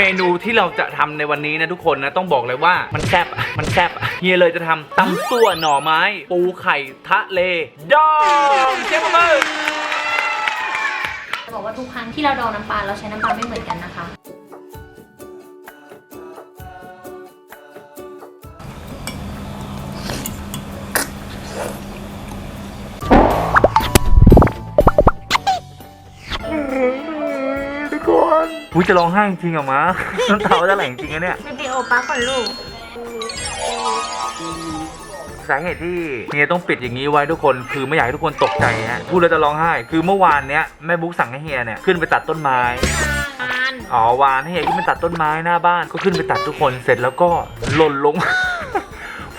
เมนูที่เราจะทำในวันนี้นะทุกคนนะต้องบอกเลยว่ามันแซ่บมันแซ่บเฮียเลยจะทำตำซั่วหน่อไม้ ปูไข่ทะเลดองเชฟมือบอกว่าทุกครั้งที่เราดองน้ำปลาเราใช้น้ำปลาไม่เหมือนกันนะคะ อุ้ยจะร้องไห้จริงเหรอมะน้ำตาจะไหลจริงอะเนี่ยไม่ไปโอป้าก่อนลูก สาเหตุที่เฮียต้องปิดอย่างนี้ไว้ทุกคนคือไม่อยากให้ทุกคนตกใจฮะพูดแล้วจะร้องไห้ คือเมื่อวานเนี้ยแม่บุ๊กสั่งให้เฮียเนี่ยขึ้นไปตัดต้นไม้งานอ๋อวานให้เฮียขึ้นไปตัดต้นไม้หน้าบ้านก็ขึ้นไปตัดทุกคนเสร็จแล้วก็หล่นลง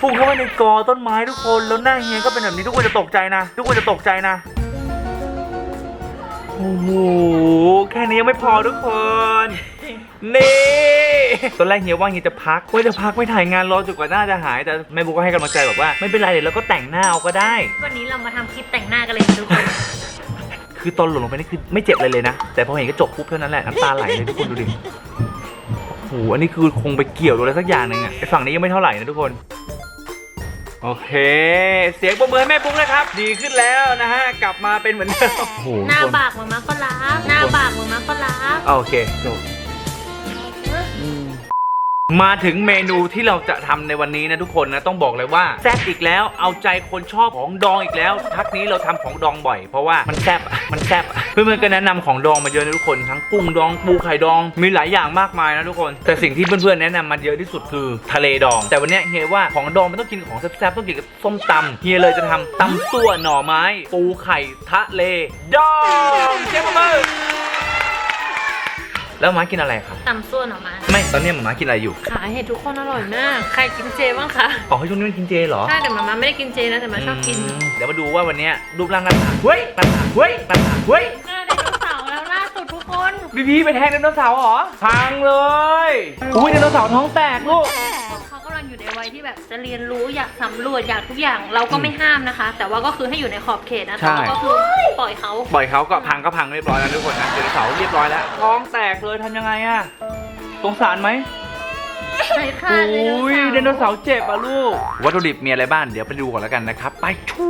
ฟุ้งเข้าไปในกอต้นไม้ทุกคนแล้วหน้าเฮียก็เป็นแบบนี้ทุกคนจะตกใจนะ ทุกคนจะตกใจนะ โอ้โห แค่นี้ยังไม่พอทุกคน นี่ตอนแรกเฮียว่าเฮียจะพักว่าจะพักไม่ถ่ายงานรอจนกว่าหน้าจะหาย แต่แม่บุ๊กก็ให้กำลังใจบอกว่าไม่เป็นไรเดี๋ยวเราก็แต่งหน้าเอาก็ได้ วันนี้เรามาทำคลิปแต่งหน้ากันเลยทุกคน คือตอนหล่นลงไปนี่คือไม่เจ็บอะไรเลยนะ แต่พอเห็นกระจกปุ๊บเท่านั้นแหละน้ำตาไหลเลยทุกคนดูดิโอ้โหอันนี้คือคงไปเกี่ยวโดนอะไรสักอย่างหนึ่งอะไอฝั่งนี้ยังไม่เท่าไหร่นะทุกคน โอเค เสียงปรบมือให้แม่ปุ๊กนะครับ ดีขึ้นแล้วนะฮะ กลับมาเป็นเหมือนเดิมโอ้โหหน้าทุกคน บากเหมือนมาก็รักหน้าบากเหมือนมาก็รักโอเคจบมาถึงเมนูที่เราจะทำในวันนี้นะทุกคนนะ ต้องบอกเลยว่าแซ่บอีกแล้ว เอาใจคนชอบของดองอีกแล้วพักนี้เราทำของดองบ่อย เพราะว่ามันแซ่บอะมันแซ่บอะ เพื่อนๆก็แนะนำของดองมาเยอะนะทุกคน ทั้งกุ้งดองปูไข่ดองมีหลายอย่างมากมายนะทุกคน แต่สิ่งที่เพื่อนๆแนะนำมาเยอะที่สุดคือทะเลดอง แต่วันนี้เฮียว่าของดองมันต้องกินของแซ่บๆต้องกินกับส้มตำเฮียเลยจะทำตำซั่วหน่อไม้ ปูไข่ทะเลดองเชฟมือ แล้วหมากินอะไรครับตำส่วนออกมาไม่ตอนนี้หมามากินอะไรอยู่ขายให้ทุกคนอร่อยมากใครกินเจบ้างคะอ๋อช่วงนี้มันกินเจเหรอใช่แต่มาม่าไม่ได้กินเจนะแต่มาชอบกินมเดี๋ยวมาดูว่าวันเนี้ยรูปร่างหน้าตาเฮ้ยหน้าตาเฮ้ยหน้าตาเฮ้ยหน้าไดโนเสาร์แล้วล่าสุดทุกคนบีบีไปแทงไดโนเสาร์เหรอพังเลยอุ้ยไดโนเสาร์ท้องแตกลูกเขากำลัง อยู่ในวัยที่แบบจะเรียนรู้อยากสำรวจอยากทุกอย่างเราก็ไม่ห้ามนะคะ แต่ว่าก็คือให้อยู่ในขอบเขตนะใช่แต่ว่าก็คือปล่อยเขาปล่อยเขาก็พังก็พังเรียบร้อยแล้วทุกคนนะไดโนเสาร์เรียบร้อยแล้วท้องแตกเลยทำยังไงอะสงสารไหมใช่ค่ะอุ้ยไดโนเสาร์เจ็บอะลูกวัตถุดิบมีอะไรบ้างเดี๋ยวไปดูก่อนแล้วกันนะครับ ไปชู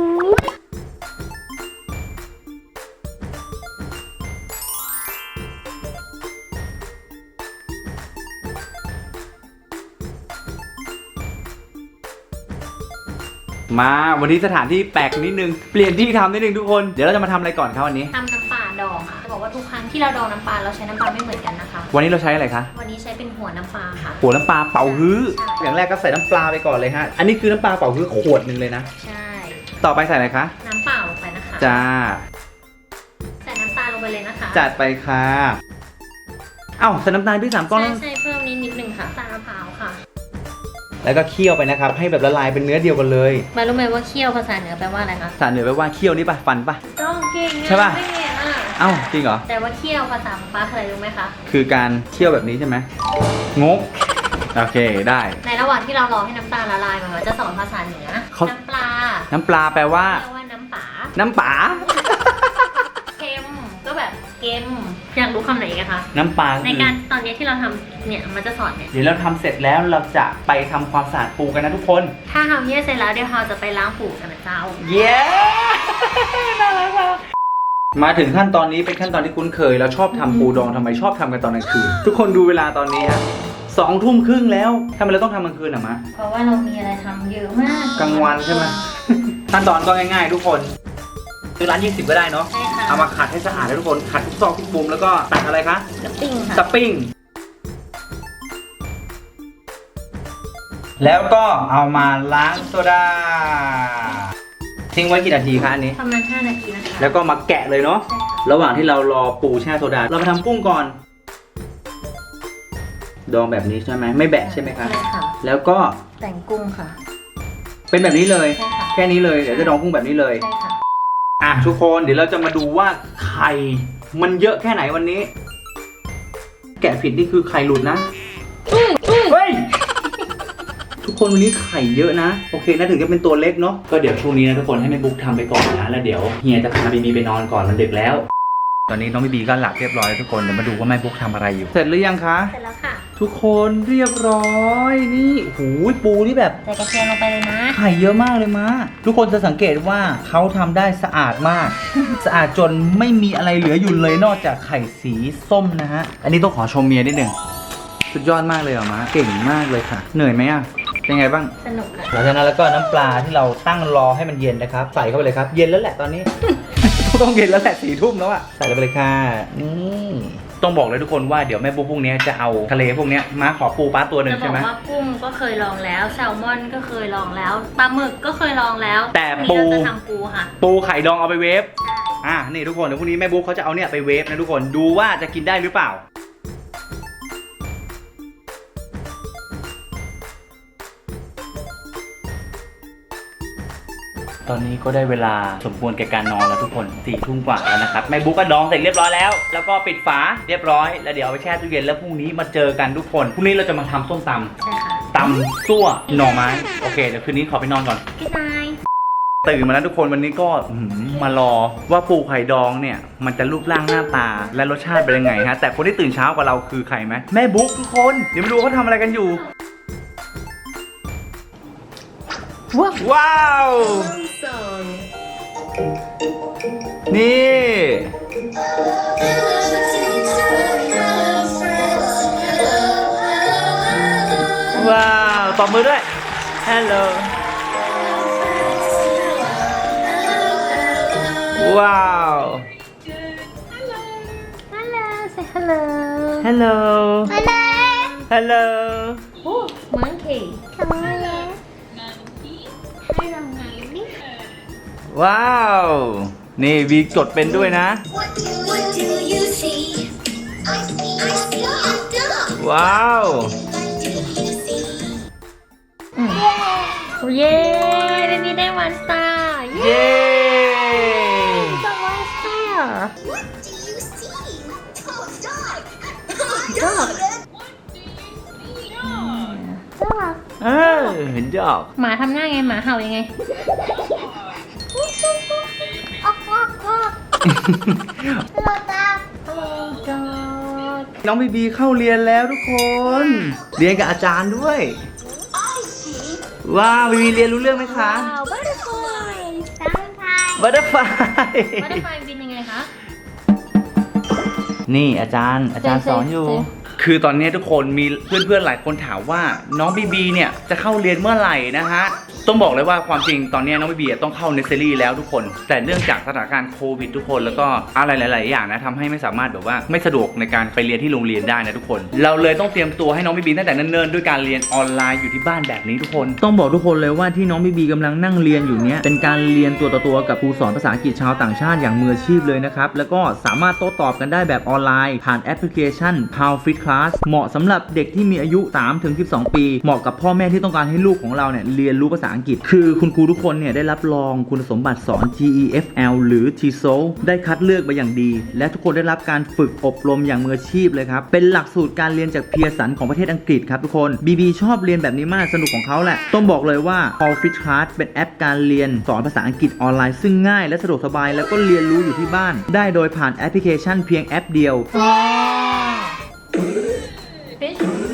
มาวันนี้สถานที่แปลกนิดนึง เปลี่ยนที่ทำนิดนึงทุกคน เดี๋ยวเราจะมาทำอะไรก่อนครับวันนี้ ทำน้ำปลาดองค่ะจะบอกว่าทุกครั้งที่เราดองน้ำปลาเราใช้น้ำปลาไม่เหมือนกันนะคะ วันนี้เราใช้อะไรคะ วันนี้ใช้เป็นหัวน้ำปลาค่ะ หัวน้ำปลาเป่าฮื้อใช่อย่างแรกก็ใส่น้ำปลาไปก่อนเลยฮะ อันนี้คือน้ำปลาเป่าฮื้อขวดหนึ่งเลยนะ ใช่ ต่อไปใส่อะไรคะ น้ำเปล่าลงไปนะคะ จ้า ใส่น้ำตาลลงไปเลยนะคะจัดไปค่ะ เอ้าใส่น้ำตาลพี่สามก้อนใช่แล้วใช่เพิ่มนิดนิดนึงค่ะตาลมะพร้าวค่ะ แล้วก็เคี่ยวไปนะครับ ให้แบบละลายเป็นเนื้อเดียวกันเลยบารู้ไหมว่าเคี่ยวภาษาเหนือแปลว่าอะไรคะสารเหนือไปว่าเคี่ยวนี่ปะฟันปะ ต้องเก่งอใช่ปะ ไม่เก่งอะเอ้าจริงเหรอ แต่ว่าเคี่ยวภาษาของป้าคืออะไรรู้ไหมคะ คือการเคี่ยวแบบนี้ใช่ไหมงกโอเคได้ ในระหว่างที่เรารอให้น้ำตาลละลายมันก็จะสอนภาษาเหนือ เขา น้ำปลาน้ำปลาแปลว่าเรียกว่าน้ำป๋าน้ำป๋า อยากรู้คำไหนกันคะ น้ำปลาในคือการตอนนี้ที่เราทำเนี่ยมันจะสอนเนี่ย เดี๋ยวเราทำเสร็จแล้วเราจะไปทำความสะอาดปูกันนะทุกคน ถ้าทำเนี่ยเสร็จแล้วเดี๋ยวเราจะไปล้างปูกันนะเจ้า เย้ น่ารักมากมาถึงขั้นตอนนี้เป็นขั้นตอนที่คุ้นเคยเราชอบทำปูดองทำไมชอบทำกันตอนกลางคืน ทุกคนดูเวลาตอนนี้ฮะสองทุ่มครึ่งแล้วทำไมเราต้องทำกลางคืนอะมะ เพราะว่าเรามีอะไรทำเยอะมากกลางวันใช่ไหม ขั้นตอนก็ง่ายๆ ทุกคน ซื้อร้าน20 ก็ได้เนาะ ใช่ค่ะเอามาขัดให้สะอาดเลยทุกคน ขัดทุกซอกทุกมุมแล้วก็ตัดอะไรคะ สปริงสค่ะ ปริง แล้วก็เอามาล้างโซดา ทิ้งไว้กี่นาทีคะอันนี้ ประมาณ 5 นาทีนะคะแล้วก็มาแกะเลยเนาะ ใช่ค่ะ ระหว่างที่เรารอปูแช่โซดา เรามาทำกุ้งก่อน ดองแบบนี้ใช่ไหม ไม่แบะใช่ไหมคะ ใช่ค่ะ แล้วก็แต่งกุ้งค่ะ เป็นแบบนี้เลย ใช่ค่ะ แค่นี้เลย เดี๋ยวจะดองกุ้งแบบนี้เลย ใช่ค่ะ อะทุกคนเดี๋ยวเราจะมาดูว่าไข่มันเยอะแค่ไหนวันนี้ แกะผิดนี่คือไข่หลุดนะเฮ้ยทุกคนวันนี้ไข่เยอะนะ โอเคนะถึงจะเป็นตัวเล็กเนาะก็เดี๋ยวช่วงนี้นะทุกคนให้แม่บุ๊กทำไปก่อนนะแล้วเดี๋ยวเฮียจะพาบีบีไปนอนก่อนมันดึกแล้ว ตอนนี้น้องบีบีก็หลับเรียบร้อยแล้วทุกคนเดี๋ยวมาดูว่าแม่บุ๊กทำอะไรอยู่ เสร็จหรือยังคะ เสร็จแล้วค่ะ ทุกคนเรียบร้อยนี่โอ้โหปูนี่แบบใส่กระเทียมลงไปเลยนะ ไข่เยอะมากเลยมาทุกคนจะสังเกตว่าเขาทำได้สะอาดมาก สะอาดจนไม่มีอะไรเหลืออยู่เลยนอกจากไข่สีส้มนะฮะ อันนี้ต้องขอชมเมียนิดหนึ่งสุดยอดมากเลยอะมาเก่งมากเลยค่ะ เหนื่อยไหมอะเป็นไงบ้าง สนุกค่ะหลังจากนั้นแล้วก็น้ำปลาที่เราตั้งรอให้มันเย็นนะครับ ใส่เข้าไปเลยครับ เย็นแล้วแหละตอนนี้ ต้องเย็นแล้วแหละสี่ทุ่มแล้วอะใส่ลงไปเลยค่ะนี่ต้องบอกเลยทุกคนว่าเดี๋ยวแม่บุ๊กพวกเนี้ยจะเอาทะเลพวกเนี้ยมาขอปูปลาตัวหนึ่งจะบใช่อกไหม ว่ากุ้งก็เคยลองแล้วแซลมอนก็เคยลองแล้วปลาหมึกก็เคยลองแล้วแต่พรุ่งนี้ปูเราจะทำปูค่ะปูไข่ดองเอาไปเวฟ อะนี่ทุกคนเดี๋ยวพรุ่งนี้แม่บุ๊กเขาจะเอาเนี่ยไปเวฟนะทุกคนดูว่าจะกินได้หรือเปล่า ตอนนี้ก็ได้เวลาสมควรแก่การนอนแล้วทุกคนสี่ทุ่มกว่าแล้วนะครับแม่บุ๊กก็ดองเสร็จเรียบร้อยแล้ว แล้วก็ปิดฝาเรียบร้อย แล้วเดี๋ยวเอาไปแช่ตู้เย็นแล้วพรุ่งนี้มาเจอกันทุกคนพรุ่งนี้เราจะมาทำส้มตำใช่ค่ะตำซั่วหน่อไม้โอเคเดี๋ยวคืนนี้ขอไปนอนก่อน พี่นายตื่นมาแล้วทุกคนวันนี้ก็อื้อหือมารอว่าปูไข่ดองเนี่ย มันจะรูปร่างหน้าตาและรสชาติเป็นยังไงฮะแต่คนที่ตื่นเช้ากว่าเราคือใครไหมแม่บุ๊กทุกคนเดี๋ยวมาดูเขาทำอะไรกันอยู่ ว้าว นี่ ว้าวตบมือด้วย Hello ว้าว ฮัลโหล say hello Hello hello Hello ว้าว นี่วีจดเป็นด้วยนะ What do, what do you see? I see, I see a dog. ว้าว What do you see? เย้เรนนี่ได้วันสตาร์เย้เย้ได้วันสตาร์ What do you see? Oh, dog. Dog. เออเห็นดอกหมาทำหน้าไงหมาเห่ายังไง น้องบีบีเข้าเรียนแล้วทุกคน เรียนกับอาจารย์ด้วย I see ว้าวบีบีเรียนรู้เรื่องไหมคะว้าวบัตเตอร์ฟลาย sometimes. บัตเตอร์ฟลายบัตเตอร์ฟลายบินยังไงคะ นี่อาจารย์อาจารย์เจ๊สอนอยู่เจ๊คือตอนนี้ทุกคนมีเพื่อนๆหลายคนถามว่า น้องบีบีเนี่ยจะเข้าเรียนเมื่อไหร่นะฮะต้องบอกเลยว่าความจริงตอนนี้น้องบีบีต้องเข้าเนสเซอรี่แล้วทุกคน แต่เนื่องจากสถานการณ์โควิดทุกคน แล้วก็อะไรหลาย ๆ อย่างนะทำให้ไม่สามารถแบบว่าไม่สะดวกในการไปเรียนที่โรงเรียนได้นะทุกคน เราเลยต้องเตรียมตัวให้น้องบีบีตั้งแต่เนิ่น ๆ ด้วยการเรียนออนไลน์อยู่ที่บ้านแบบนี้ทุกคน ต้องบอกทุกคนเลยว่าที่น้องบีบีกำลังนั่งเรียนอยู่เนี้ยเป็นการเรียนตัวต่อตัวกับครูสอนภาษาอังกฤษชาวต่างชาติอย่างมืออาชีพเลยนะครับแล้วก็สามารถโต้ตอบกันได้แบบออนไลน์ ผ่านแอปพลิเคชัน p o w Fit Class เหมาะสำหรับเด็กที่มีอายุ 3-12 ปี เหมาะกับพ่อแม่ที่ต้องการให้ลูกของเราเนี่ยเรียนรู้ภาษาอังกฤษ คือคุณครูทุกคนเนี่ยได้รับรองคุณสมบัติสอน TEFL หรือ TESOL ได้คัดเลือกมาอย่างดี และทุกคนได้รับการฝึกอบรมอย่างมืออาชีพเลยครับ เป็นหลักสูตรการเรียนจากเพียสันของประเทศอังกฤษครับทุกคน BB ชอบเรียนแบบนี้มากสนุกของเขาแหละ ต้องบอกเลยว่า p o w Fit Class เป็นแอปการเรียนสอนภาษาอังกฤษออนไลน์ซึ่งง่ายและสะดวกสบายแล้วก็เรียนรู้อยู่ที่บ้าน ได้โดยผ่านแอปพลิเคชันเพียงแอปเดียวว้าวฟิช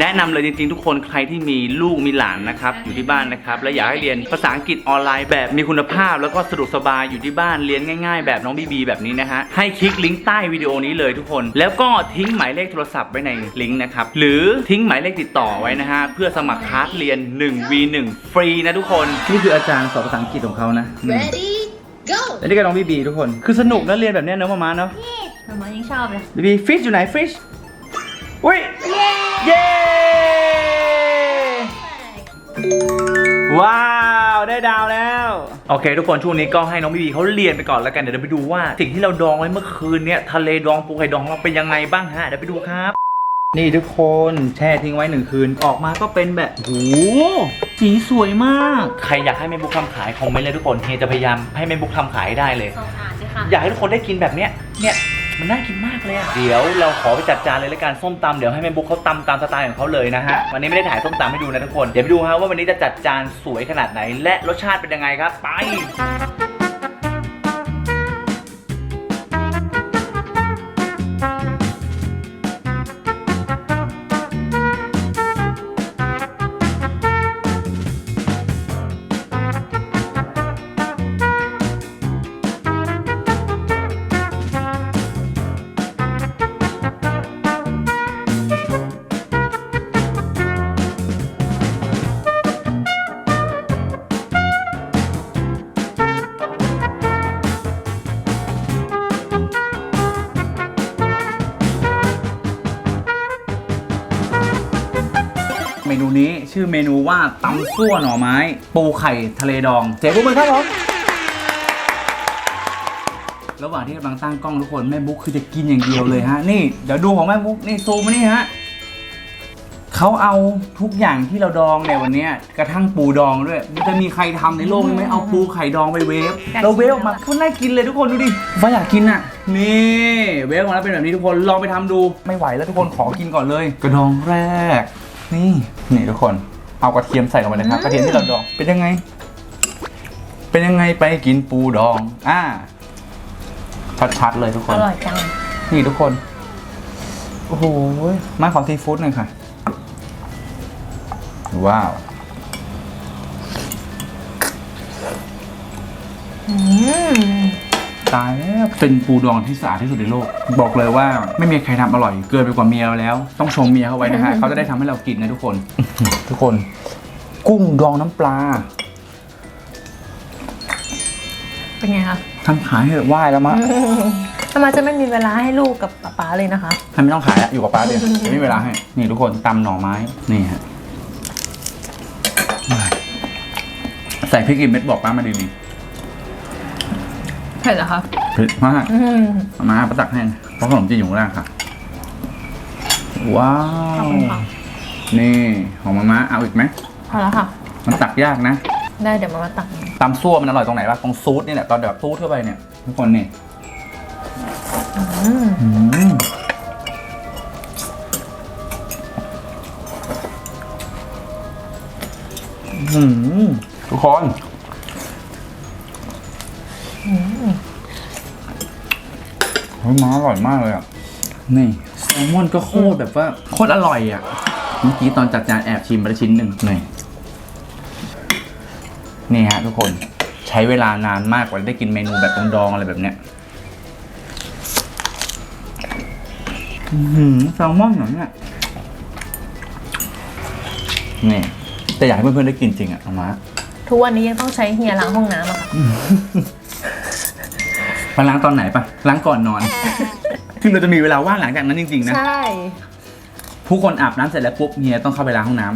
แนะนำเลยจริงๆ ทุกคนใครที่มีลูกมีหลานนะครับอยู่ที่บ้านนะครับและอยากให้เรียนภาษาอังกฤษออนไลน์แบบมีคุณภาพ แล้วก็สะดวกสบายอยู่ที่บ้านเรียนง่าย ๆ แบบน้องบีบีแบบนี้นะฮะให้คลิกลิงก์ใต้วิดีโอนี้เลยทุกคน แล้วก็ทิ้งหมายเลขโทรศัพท์ไว้ในลิงก์นะครับหรือทิ้งหมายเลขติดต่อไว้นะฮะเพื่อสมัครคลาสเรียน 1v1 ฟรีนะทุกคนนี่คืออาจารย์สอนภาษาอังกฤษของเขานะ Ready? Go. และนี่ก็น้องบีบีทุกคน คือสนุกนะเรียนแบบเนี้ยเนอะมามาเนาะทำไมยังชอบเลยบีบีฟิชอยู่ไหนฟิช อุ้ยเย้ว้าวได้ดาวแล้ว โอเค ทุกคนช่วงนี้ก็ให้น้องบีบีเขาเรียนไปก่อนแล้วกันเดี๋ยวเราไปดูว่าสิ่งที่เราดองไว้เมื่อคืนเนี่ยทะเลดองปูไข่ดองเราเป็นยังไงบ้างฮะเดี๋ยวไปดูครับ นี่ทุกคนแช่ทิ้งไว้หนึ่งคืนออกมาก็เป็นแบบโหสีสวยมาก ใครอยากให้แม่บุ๊กทำขายคอมเมนต์เลยทุกคนเฮียจะพยายามให้แม่บุ๊กทำขายให้ได้เลยสงสารสิค่ะอยากให้ทุกคนได้กินแบบเนี้ยเนี่ย มันน่ากินมากเลยอะเดี๋ยวเราขอไปจัดจานเลยละกันส้มตำเดี๋ยวให้แม่บุ๊กเขาตำตามสไตล์ของเขาเลยนะฮะวันนี้ไม่ได้ถ่ายส้มตำให้ดูนะทุกคนเดี๋ยวไปดูฮะว่าวันนี้จะจัดจานสวยขนาดไหน และรสชาติเป็นยังไงครับ ไป นูนี้ชื่อเมนูว่าตำซั่วหน่อไม้ ปูไข่ทะเลดองเจ๊ปุ๊บมือครับผมระหว่างที่กำลังตั้งกล้องทุกคนแม่บุ๊กคือจะกินอย่างเดียวเลยฮะนี่เดี๋ยวดูของแม่บุ๊กนี่ซูมมานี่ฮะเขาเอาทุกอย่างที่เราดองในวันเนี้ยกระทั่งปูดองด้วย มันจะมีใครทำในโลกนี้ไหมเอาปูไข่ดองไปเวฟเราเวฟออกมาก็น่ากินเลยทุกคนดูดิฟ้าอยากกินอะ นี่เวฟออกมาแล้วเป็นแบบนี้ทุกคนลองไปทำดูไม่ไหวแล้วทุกคนขอกินก่อนเลย กระดองแรก นี่นี่ทุกคนเอากระเทียมใส่ลงไปเลยครับกระเทียมที่เราดองเป็นยังไง เป็นยังไงไปกินปูดอง อ่าชัดๆเลยทุกคอนร่อยจัง นี่ทุกคน โอ้โหมาขอซีฟู้ดหน่อยค่ะ ว้าวอืม ตายแล้วเป็นปูดองที่สะอาดที่สุดในโลก บอกเลยว่าไม่มีใครทำอร่อยเกินไปกว่าเมียเราแล้ว ต้องชมเมียเขาไว้นะฮะ เขาจะได้ทำให้เรากินนะทุกคน ทุกคน กุ้งดองน้ำปลาเป็นไงคะทำขายให้ไหว้แล้วมะทำไมจะไม่มีเวลาให้ลูกกับป๊าๆเลยนะคะให้ไม่ต้องขายอะอยู่กับป้าเดียวจะไม่มีเวลาให้ นี่ทุกคนตำหน่อไม้นี่ฮะใส่พริกกี่เม็ดบอกป้ามาดี เผ็ดเหรอคะๆเผ็ดมากอืมเอามาประตักให้เพราะขนมจีนอยู่ข้างล่างค่ะ ว้าขอบว คุณค่ะนี่ของมาม่าเอาอีกไหม พอแล้วค่ะ มันตักยากนะ ได้เดี๋ยวมามาตักตำซั่วมันอร่อยตรงไหนวะตรงซูดนี่แหละ ตอนแบบซูดเข้าไปเนี่ย ทุกคนนี่อืมอืมอืมทุกคนเฮ้ ยมาอร่อยมากเลยอะ นี่แซลมอนก็โคตรแบบว่าโคตรอร่อยอะ เมื่อกี้ตอนจัดจานแอบชิมไปแล้วชิ้นหนึ่งนี่นี่ฮะทุกคนใช้เวลานานมากกว่าจะได้กินเมนูแบบดองๆอะไรแบบเนี้ยอือหือแซลมอนเหรอเนี่ยนี่แต่อยากให้เพื่อนๆได้กินจริงอะเอามา ทุกวันนี้ยังต้องใช้เฮียล้างห้องน้ำอะค่ะ ไปล้างตอนไหนปะล้างก่อนนอน คือเราจะมีเวลาว่างหลังจากนั้นจริงๆนะใช่ ผู้คนอาบน้ำเสร็จแล้วปุ๊บเฮียต้องเข้าไปล้างห้องน้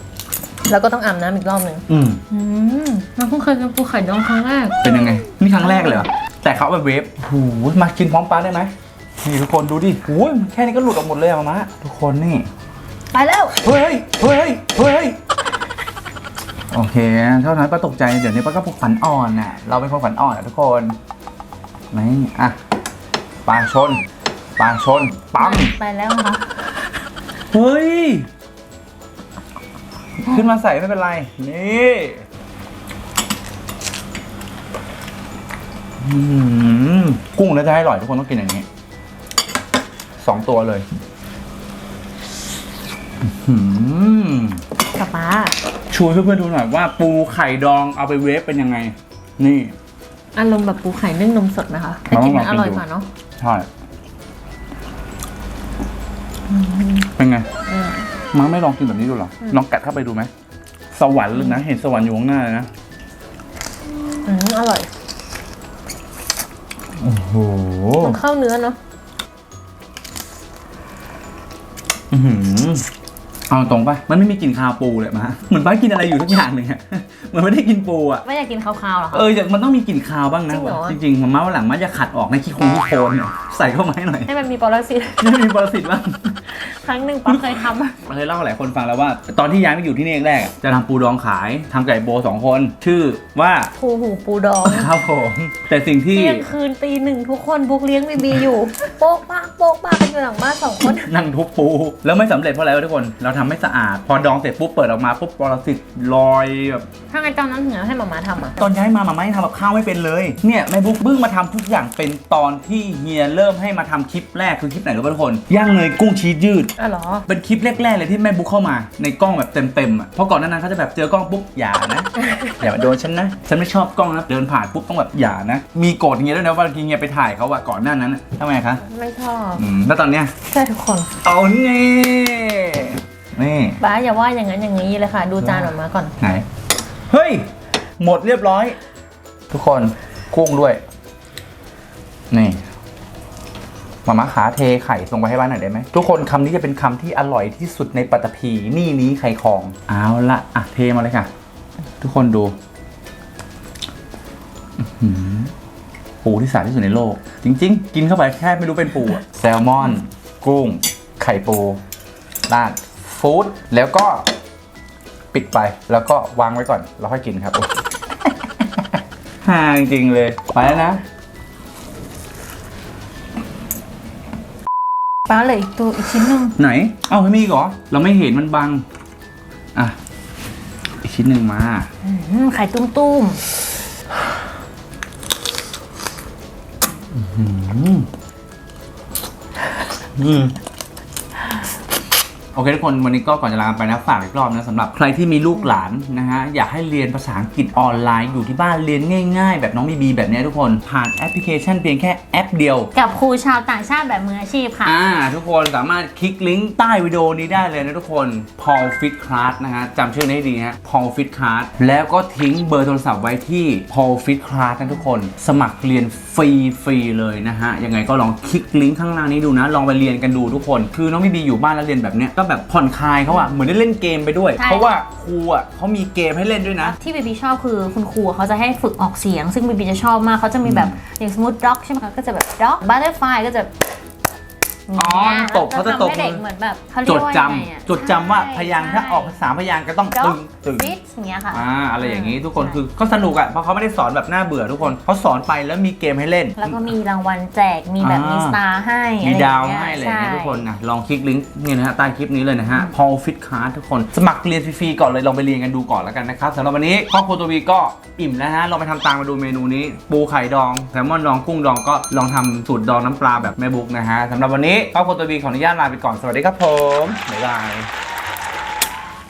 ำแล้วก็ต้องอาบน้ำอีกรอบหนึ่งอืม อืมเราเพิ่งเคยกินปูไข่ดองครั้งแรกเป็นยังไง นี่ครั้งแรกเลยเหรอ แต่เขาเอาไปเวฟโอ้โหมากินพร้อมปลาได้ไหมนี่ทุกคนดูดิโอ้ยแค่นี้ก็หลุดออกหมดเลยอะมามะทุกคนนี่ ไปแล้ว เฮ้ย เฮ้ย เฮ้ย โอเค เท่านั้นป้าตกใจ เดี๋ยวนี้ป้าก็ขวัญอ่อนน่ะ เราเป็นคนขวัญอ่อนอะทุกคน นี่อะปลาชนปลาชนปั๊มไปแล้วค่ะเฮ้ย ขึ้นมาใส่ไม่เป็นไร นี่อืมกุ้งแล้วจะให้อร่อยทุกคนต้องกินอย่างนี้สองตัวเลยอื้อหือกับป้าช่วยเพื่อนๆดูหน่อยว่าปูไข่ดองเอาไปเวฟเป็นยังไง นี่ อารมณ์แบบปูไข่นึ่งนมสดไหมคะแต่กินมันอร่อยกว่าเนาะใช่เป็นไงอืมม้าไม่ลองกินแบบนี้ดูเหรอลองกัดเข้าไปดูไหมสวรรค์เลยนะ เห็นสวรรค์อยู่ข้างหน้าเลยนะอืมอร่อยโอ้โหมันเข้าเนื้อเนาะอื้อหือ เอาตรงปะมันไม่มีกลิ่นคาวปูเลยมาเหมือนป้ากินอะไรอยู่ทุกอย่างเลยอะเหมือนไม่ได้กินปูอะไม่อยากกินคาวๆหรอคะ เอออย่างมันต้องมีกลิ่นคาวบ้างนะ จริงเหรอ จริงๆผมมาวันหลังมาจะขัดออกในขี้โคงขี้โคลนเนี่ยใส่เข้ามาให้หน่อยให้มันมีปรสิตไม่มีปรสิตบ้าง ครั้งหนึ่งป้าเคยทำอะเคยเล่าให้หลายคนฟังแล้วว่า ตอนที่ย้ายมาอยู่ที่นี่แรกๆอะจะทำปูดองขายทำไก่โบสองคน ชื่อว่าผูหูปูดองครับผมแต่สิ่งที่ เที่ยงคืนตีหนึ่งทุกคนบุกเลี้ยงบีบีอยู่ โป๊กปากโป๊กปากกันอยู่หลังบ้านสองคน นั่งทุบปู แล้วไม่สำเร็จเพราะอะไรวะทุกคน เราทำไม่สะอาด พอดองเสร็จปุ๊บเปิดออกมาปุ๊บปรสิตลอยแบบถ้างั้นตอนนั้นถึงให้หมามาทำอะ ตอนย้ายมามาไม่ทำกับข้าวไม่เป็นเลย เนี่ยแม่บุ๊กเพิ่งมาทำทุกอย่างเป็นตอนที่เฮียเริ่มให้มาทำคลิปแรกคือคลิปไหนรู้ป่ะทุกคนย่างเนยกุ้งชีสยืดอ๋อเหรอ เป็นคลิปแรกๆเลยที่แม่บุ๊กเข้ามาในกล้องแบบเต็มๆอะเพราะก่อนหนานั้นเขาจะแบบเจอกล้องปุ๊บอย่านะ อย่ามาโดนฉันนะ ฉันไม่ชอบกล้องนะเดินผ่านปุ๊บต้องแบบอย่านะ มีโกรธเฮียด้วยนะว่าทีเฮียไปถ่ายเขาอะก่อนหน้านั้นอะทำไมคะไม่ชอบอืมแล้วตอนเนี้ยใช่ทุกคนเอานี่นี่ป้าอย่าว่าอย่างนั้นอย่างนี้เลยค่ะ ดูจานออกมาก่อน ไหนเฮ้ยหมดเรียบร้อย ทุกคนกุ้งด้วยนี่ มาม่าขาเทไข่ลงไปให้บ้านหน่อยได้ไหมทุกคนคำนี้จะเป็นคำที่อร่อยที่สุดในปัตตภีนี่นี้ไข่คองเอาละอะเทมาเลยค่ะ ทุกคนดูอื้อหือปูที่สาดที่สุดในโลก จริง ๆ กินเข้าไปแค่ไม่รู้เป็นปูอะแซลมอน กุ้ง ไข่ปูราดฟู้ดแล้วก็ปิดไปแล้วก็วางไว้ก่อน แล้วค่อยกินครับห่าจริงๆเลย ไปแล้วนะ ป้าเหลยอีกตัวอีกชิ้นหนึ่งไหน เอ้าไม่มีอีกเหรอ เราไม่เห็นมันบัง อะ อีกชิ้นหนึ่งมาอืมไข่ตุ้มอืมอืม โอเคทุกคนวันนี้ก็ก่อนจะลาไปนะฝากอีกรอบนะสำหรับใครที่มีลูกหลานนะฮะอยากให้เรียนภาษาอังกฤษออนไลน์อยู่ที่บ้านเรียนง่าย ๆ แบบน้องบีบีแบบเนี้ยทุกคนผ่านแอปพลิเคชันเพียงแค่แอปเดียวๆกับครูชาวต่างชาติแบบมืออาชีพค่ะ อ่า ทุกคนสามารถคลิกลิงก์ใต้วิดีโอนี้ได้เลยนะทุกคน Paul Fit Class นะฮะจำชื่อนี้ให้ดีฮะ Paul Fit Class แล้วก็ทิ้งเบอร์โทรศัพท์ไว้ที่ Paul Fit Class นะทุกคน สมัครเรียนฟรีฟรีๆเลยนะฮะยังไงก็ลองคลิกลิงก์ข้างล่างนี้ดูนะ ลองไปเรียนกันดูทุกคน คือน้องบีบีอยู่บ้านแล้วเรียนแบบเนี้ยก็แบบผ่อนคลายเขาอะเหมือนได้เล่นเกมไปด้วย ใช่ เพราะว่าครูอะเขามีเกมให้เล่นด้วยนะ ที่บีบีชอบคือคุณครูเขาจะให้ฝึกออกเสียง ซึ่งบีบีจะชอบมากเขาจะมีแบบอย่างสมมติ dog ใช่ไหมคะก็จะแบบ dog butterfly ก็จะ อ๋อเนี่ยตบเขาจะตบทำให้เด็กเหมือนแบบเขาเรีจยกดว่าจยังไงอะำจดจำว่าพยางค์ถ้าออกใช่สามพยางค์ก็ต้องตึ dog งตึง fit อย่างเงี้ยค่ะ อ่าอะไรอย่างนี้ทุกคนใช่คือก็สนุกอะเพราะเขาไม่ได้สอนแบบน่าเบื่อทุกคนเขาสอนไปแล้วมีเกมให้เล่น แล้วก็มีรางวัลแจกมีแบบอ่ามีมีสตาร์ให้มีอะไรอย่ดาวงเงี้ยให้อะไรอใช่ย่างเงี้ยทุกคนนะลองคลิกลิงก์เนี่ยนะฮะใต้คลิปนี้เลยนะฮะ Paul Fit Card ทุกคนสมัครเรียนฟรีๆก่อนเลยลองไปเรียนกันดูก่อนแล้วกันนะครับสำหรับวันนี้ครอบครัวตัววีก็อิ่มแล้วฮะลองไปทำตามมาดูเมนูนี้ ปูไข่ดองแซลมอนดองกุ้งดองก็ลองทำสูตรดองน้ำปลาแบบแม่บุ๊กนะฮะสำหรับวันนี้ครอบครัวตัวบีขออนุญาตลาไปก่อนสวัสดีครับผมบ๊ายบาย